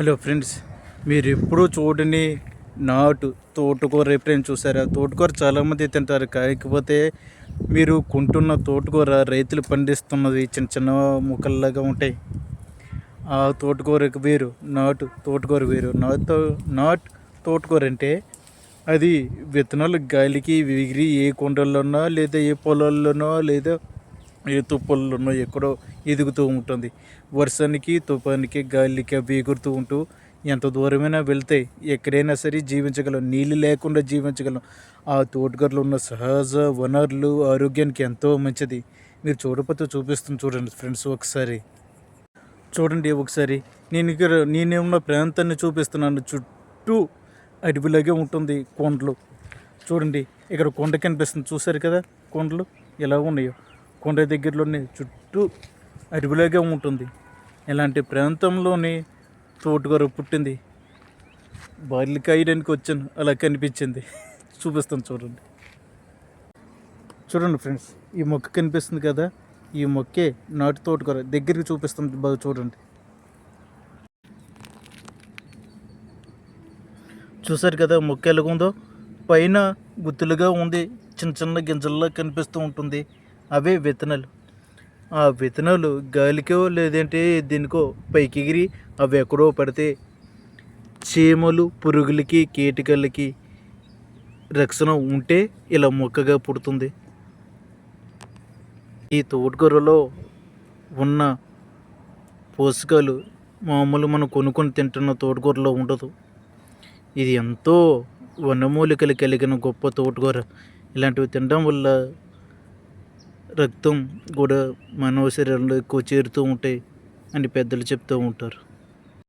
Hello friends మీరు ఎప్పుడూ చూడని నాటు తోటకూర ఎప్పుడైనా చూసారా? తోటకూర చాలామంది తింటారు కాకపోతే మీరు కొంటున్న తోటకూర రైతులు పండిస్తున్నది చిన్న చిన్న ముక్కల్లాగా ఉంటాయి. ఆ తోటకూరకు వేరు నాటు తోటకూర వేరు. నాటు నాటు తోటకూర అంటే అది విత్తనాలు గాలికి విగిరి ఏ కొండల్లోనో లేదా ఏ పొలాల్లోనో లేదా ఏ తుప్పల్లోనో ఎక్కడో ఎదుగుతూ ఉంటుంది. వర్షానికి తుఫానికి గాలికి అవి ఎగురుతూ ఉంటూ ఎంత దూరమైనా వెళ్తే ఎక్కడైనా సరే జీవించగలం. నీళ్ళు లేకుండా జీవించగలం. ఆ తోటగర్లో ఉన్న సహజ వనరులు ఆరోగ్యానికి ఎంతో మంచిది. మీరు చూడకపోతే చూపిస్తుంది చూడండి ఫ్రెండ్స్ ఒకసారి. చూడండి ఒకసారి. నేను ఇక్కడ నేనేమున్న ప్రాంతాన్ని చూపిస్తున్నాను. చుట్టూ అడవిలాగే ఉంటుంది కొండలు. చూడండి. ఇక్కడ కొండ కనిపిస్తుంది. చూసారు కదా కొండలు? ఎలా ఉన్నాయో? కొండ దగ్గరలోనే చుట్టూ అడవిలాగే ఉంటుంది. ఇలాంటి ప్రాంతంలోని తోటకూర పుట్టింది. బార్లు కాయడానికి వచ్చాను. అలా కనిపించింది. చూపిస్తాను చూడండి. చూడండి ఫ్రెండ్స్ ఈ మొక్క కనిపిస్తుంది కదా? ఈ మొక్కే నాటు తోటకూర దగ్గరికి చూపిస్తుంది. బాగా చూడండి. చూసారు కదా మొక్క ఎలాగుందో? పైన గుత్తులుగా ఉంది. చిన్న చిన్న గింజల్లో కనిపిస్తూ ఉంటుంది. అవే విత్తనాలు. ఆ విత్తనాలు గాలికో లేదంటే దీనికో పైకి ఎగిరి అవి ఎక్కడో పడితే చీమలు పురుగులకి కీటకాలకి రక్షణ ఉంటే ఇలా మొక్కగా పుడుతుంది. ఈ తోటకూరలో ఉన్న పోషకాలు మామూలు మనం కొనుక్కొని తింటున్న తోటకూరలో ఉండదు. ఇది ఎంతో వనమూలికలు కలిగిన గొప్ప తోటకూర. ఇలాంటివి తినడం వల్ల రక్తం కూడా మానవ శరీరంలో ఎక్కువ చేరుతూ ఉంటాయి అని పెద్దలు చెప్తూ ఉంటారు.